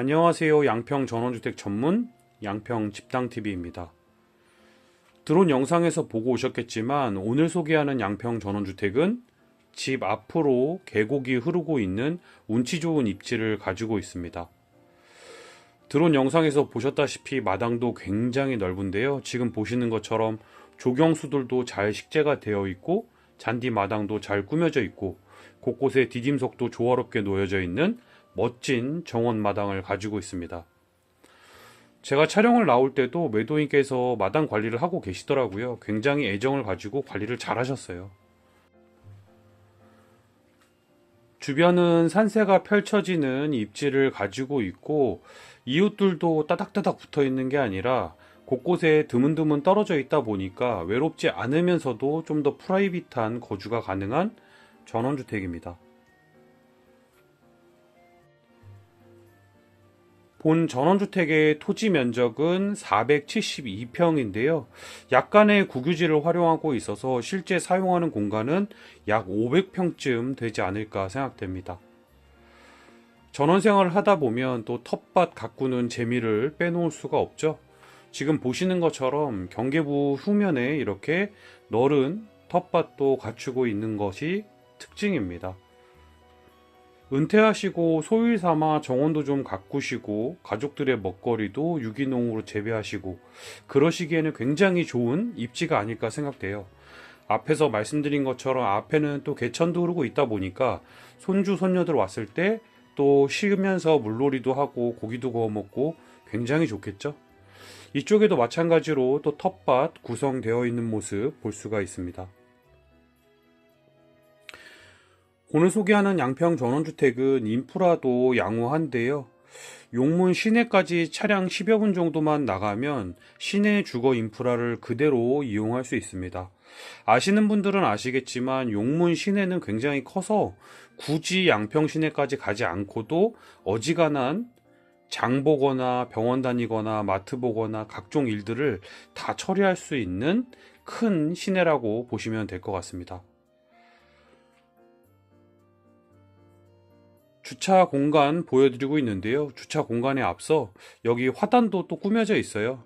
안녕하세요. 양평 전원주택 전문 양평 집당TV입니다. 드론 영상에서 보고 오셨겠지만 오늘 소개하는 양평 전원주택은 집 앞으로 계곡이 흐르고 있는 운치 좋은 입지를 가지고 있습니다. 드론 영상에서 보셨다시피 마당도 굉장히 넓은데요. 지금 보시는 것처럼 조경수들도 잘 식재가 되어 있고 잔디 마당도 잘 꾸며져 있고 곳곳에 디딤석도 조화롭게 놓여져 있는 멋진 정원 마당을 가지고 있습니다. 제가 촬영을 나올 때도 매도인께서 마당 관리를 하고 계시더라고요. 굉장히 애정을 가지고 관리를 잘 하셨어요. 주변은 산세가 펼쳐지는 입지를 가지고 있고 이웃들도 따닥따닥 붙어 있는 게 아니라 곳곳에 드문드문 떨어져 있다 보니까 외롭지 않으면서도 좀 더 프라이빗한 거주가 가능한 전원주택입니다. 본 전원주택의 토지 면적은 472평인데요. 약간의 국유지를 활용하고 있어서 실제 사용하는 공간은 약 500평쯤 되지 않을까 생각됩니다. 전원 생활을 하다 보면 또 텃밭 가꾸는 재미를 빼놓을 수가 없죠. 지금 보시는 것처럼 경계부 후면에 이렇게 넓은 텃밭도 갖추고 있는 것이 특징입니다. 은퇴하시고 소일 삼아 정원도 좀 가꾸시고 가족들의 먹거리도 유기농으로 재배하시고 그러시기에는 굉장히 좋은 입지가 아닐까 생각돼요. 앞에서 말씀드린 것처럼 앞에는 또 개천도 흐르고 있다 보니까 손주 손녀들 왔을 때 또 쉬면서 물놀이도 하고 고기도 구워 먹고 굉장히 좋겠죠. 이쪽에도 마찬가지로 또 텃밭 구성되어 있는 모습 볼 수가 있습니다. 오늘 소개하는 양평 전원주택은 인프라도 양호한데요. 용문 시내까지 차량 10여 분 정도만 나가면 시내 주거 인프라를 그대로 이용할 수 있습니다. 아시는 분들은 아시겠지만 용문 시내는 굉장히 커서 굳이 양평 시내까지 가지 않고도 어지간한 장 보거나 병원 다니거나 마트 보거나 각종 일들을 다 처리할 수 있는 큰 시내라고 보시면 될 것 같습니다. 주차 공간 보여드리고 있는데요. 주차 공간에 앞서 여기 화단도 또 꾸며져 있어요.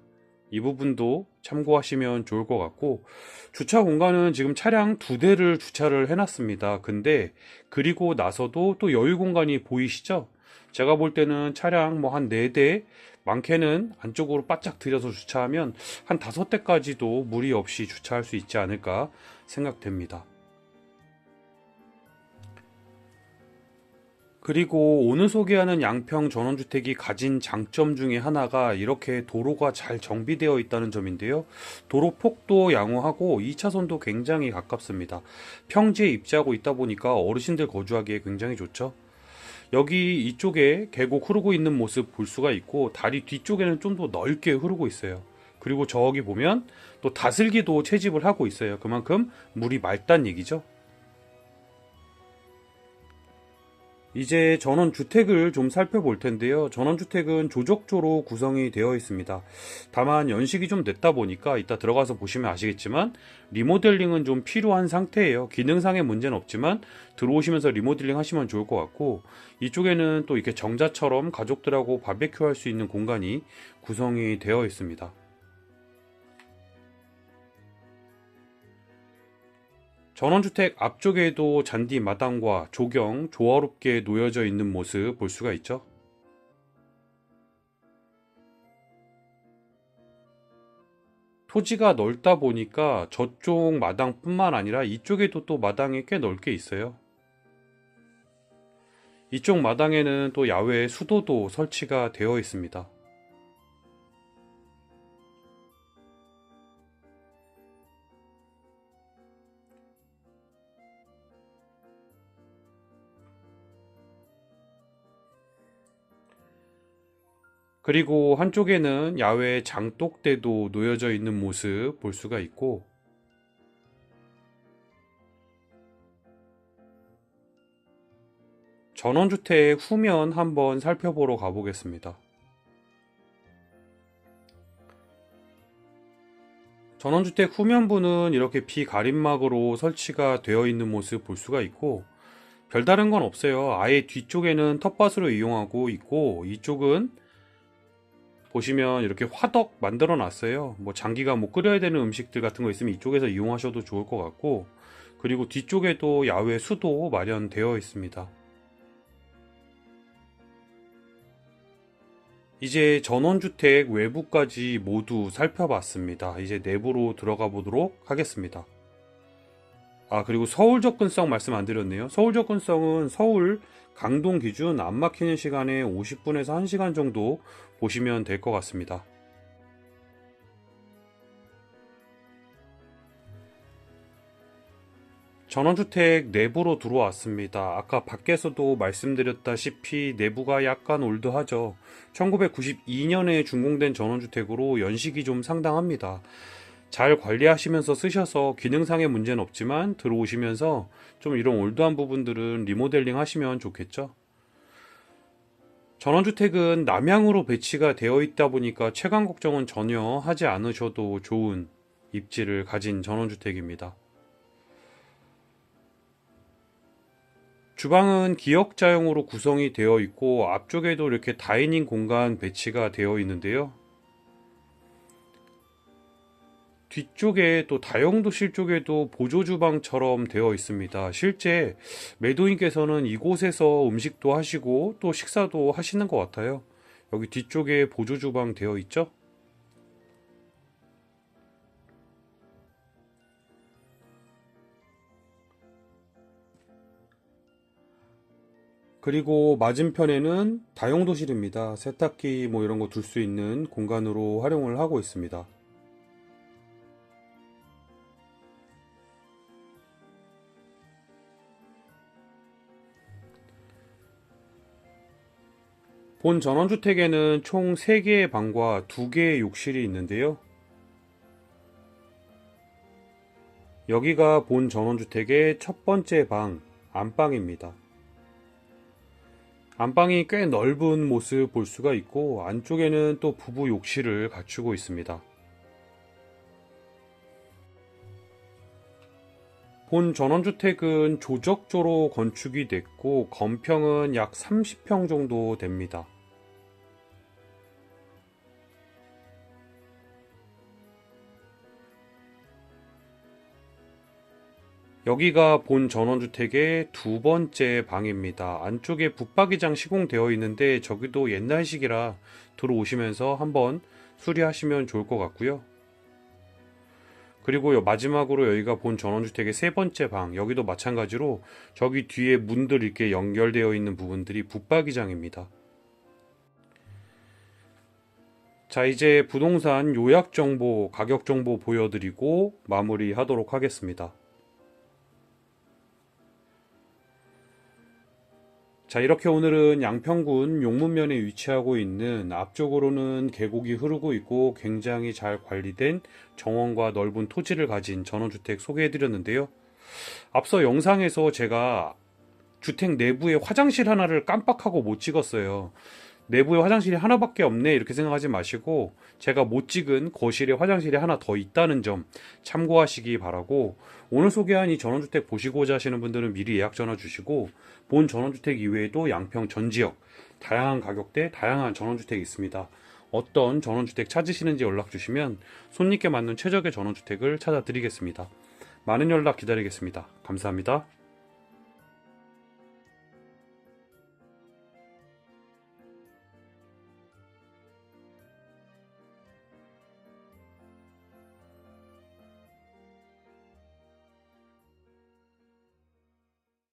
이 부분도 참고하시면 좋을 것 같고 주차 공간은 지금 차량 두 대를 주차를 해놨습니다. 근데 그리고 나서도 또 여유 공간이 보이시죠? 제가 볼 때는 차량 뭐한네대 많게는 안쪽으로 바짝 들여서 주차하면 한 다섯 대까지도 무리 없이 주차할 수 있지 않을까 생각됩니다. 그리고 오늘 소개하는 양평 전원주택이 가진 장점 중에 하나가 이렇게 도로가 잘 정비되어 있다는 점인데요. 도로 폭도 양호하고 2차선도 굉장히 가깝습니다. 평지에 입지하고 있다 보니까 어르신들 거주하기에 굉장히 좋죠. 여기 이쪽에 계곡 흐르고 있는 모습 볼 수가 있고 다리 뒤쪽에는 좀 더 넓게 흐르고 있어요. 그리고 저기 보면 또 다슬기도 채집을 하고 있어요. 그만큼 물이 맑단 얘기죠. 이제 전원주택을 좀 살펴볼 텐데요. 전원주택은 조적조로 구성이 되어 있습니다. 다만 연식이 좀 됐다 보니까 이따 들어가서 보시면 아시겠지만 리모델링은 좀 필요한 상태예요. 기능상의 문제는 없지만 들어오시면서 리모델링 하시면 좋을 것 같고 이쪽에는 또 이렇게 정자처럼 가족들하고 바베큐 할 수 있는 공간이 구성이 되어 있습니다. 전원주택 앞쪽에도 잔디 마당과 조경 조화롭게 놓여져 있는 모습 볼 수가 있죠. 토지가 넓다 보니까 저쪽 마당뿐만 아니라 이쪽에도 또 마당이 꽤 넓게 있어요. 이쪽 마당에는 또 야외 수도도 설치가 되어 있습니다. 그리고 한쪽에는 야외 장독대도 놓여져 있는 모습 볼 수가 있고 전원주택 후면 한번 살펴보러 가보겠습니다. 전원주택 후면부는 이렇게 비가림막으로 설치가 되어 있는 모습 볼 수가 있고 별다른 건 없어요. 아예 뒤쪽에는 텃밭으로 이용하고 있고 이쪽은 보시면 이렇게 화덕 만들어 놨어요. 뭐 장기가 뭐 끓여야 되는 음식들 같은 거 있으면 이쪽에서 이용하셔도 좋을 것 같고 그리고 뒤쪽에도 야외 수도 마련되어 있습니다. 이제 전원주택 외부까지 모두 살펴봤습니다. 이제 내부로 들어가 보도록 하겠습니다. 아, 그리고 서울 접근성 말씀 안 드렸네요. 서울 접근성은 서울 강동 기준 안 막히는 시간에 50분에서 1시간 정도 보시면 될 것 같습니다. 전원주택 내부로 들어왔습니다. 아까 밖에서도 말씀드렸다시피 내부가 약간 올드하죠. 1992년에 준공된 전원주택으로 연식이 좀 상당합니다. 잘 관리하시면서 쓰셔서 기능상의 문제는 없지만 들어오시면서 좀 이런 올드한 부분들은 리모델링 하시면 좋겠죠. 전원주택은 남향으로 배치가 되어 있다 보니까 채광 걱정은 전혀 하지 않으셔도 좋은 입지를 가진 전원주택입니다. 주방은 기역자형으로 구성이 되어 있고 앞쪽에도 이렇게 다이닝 공간 배치가 되어 있는데요. 뒤쪽에 또 다용도실 쪽에도 보조 주방처럼 되어 있습니다. 실제 매도인께서는 이곳에서 음식도 하시고 또 식사도 하시는 것 같아요. 여기 뒤쪽에 보조 주방 되어 있죠? 그리고 맞은편에는 다용도실입니다. 세탁기 뭐 이런 거 둘 수 있는 공간으로 활용을 하고 있습니다. 본 전원주택에는 총 3개의 방과 2개의 욕실이 있는데요. 여기가 본 전원주택의 첫 번째 방, 안방입니다. 안방이 꽤 넓은 모습 볼 수가 있고 안쪽에는 또 부부 욕실을 갖추고 있습니다. 본 전원주택은 조적조로 건축이 됐고 건평은 약 30평 정도 됩니다. 여기가 본 전원주택의 두 번째 방입니다. 안쪽에 붙박이장 시공되어 있는데 저기도 옛날식이라 들어오시면서 한번 수리하시면 좋을 것 같고요. 그리고 마지막으로 여기가 본 전원주택의 세 번째 방, 여기도 마찬가지로 저기 뒤에 문들 이렇게 연결되어 있는 부분들이 붙박이장입니다. 자, 이제 부동산 요약 정보, 가격 정보 보여드리고 마무리 하도록 하겠습니다. 자, 이렇게 오늘은 양평군 용문면에 위치하고 있는 앞쪽으로는 계곡이 흐르고 있고 굉장히 잘 관리된 정원과 넓은 토지를 가진 전원주택 소개해 드렸는데요. 앞서 영상에서 제가 주택 내부에 화장실 하나를 깜빡하고 못 찍었어요. 내부에 화장실이 하나밖에 없네 이렇게 생각하지 마시고 제가 못 찍은 거실에 화장실이 하나 더 있다는 점 참고하시기 바라고 오늘 소개한 이 전원주택 보시고자 하시는 분들은 미리 예약 전화 주시고 본 전원주택 이외에도 양평 전 지역 다양한 가격대 다양한 전원주택이 있습니다. 어떤 전원주택 찾으시는지 연락 주시면 손님께 맞는 최적의 전원주택을 찾아드리겠습니다. 많은 연락 기다리겠습니다. 감사합니다.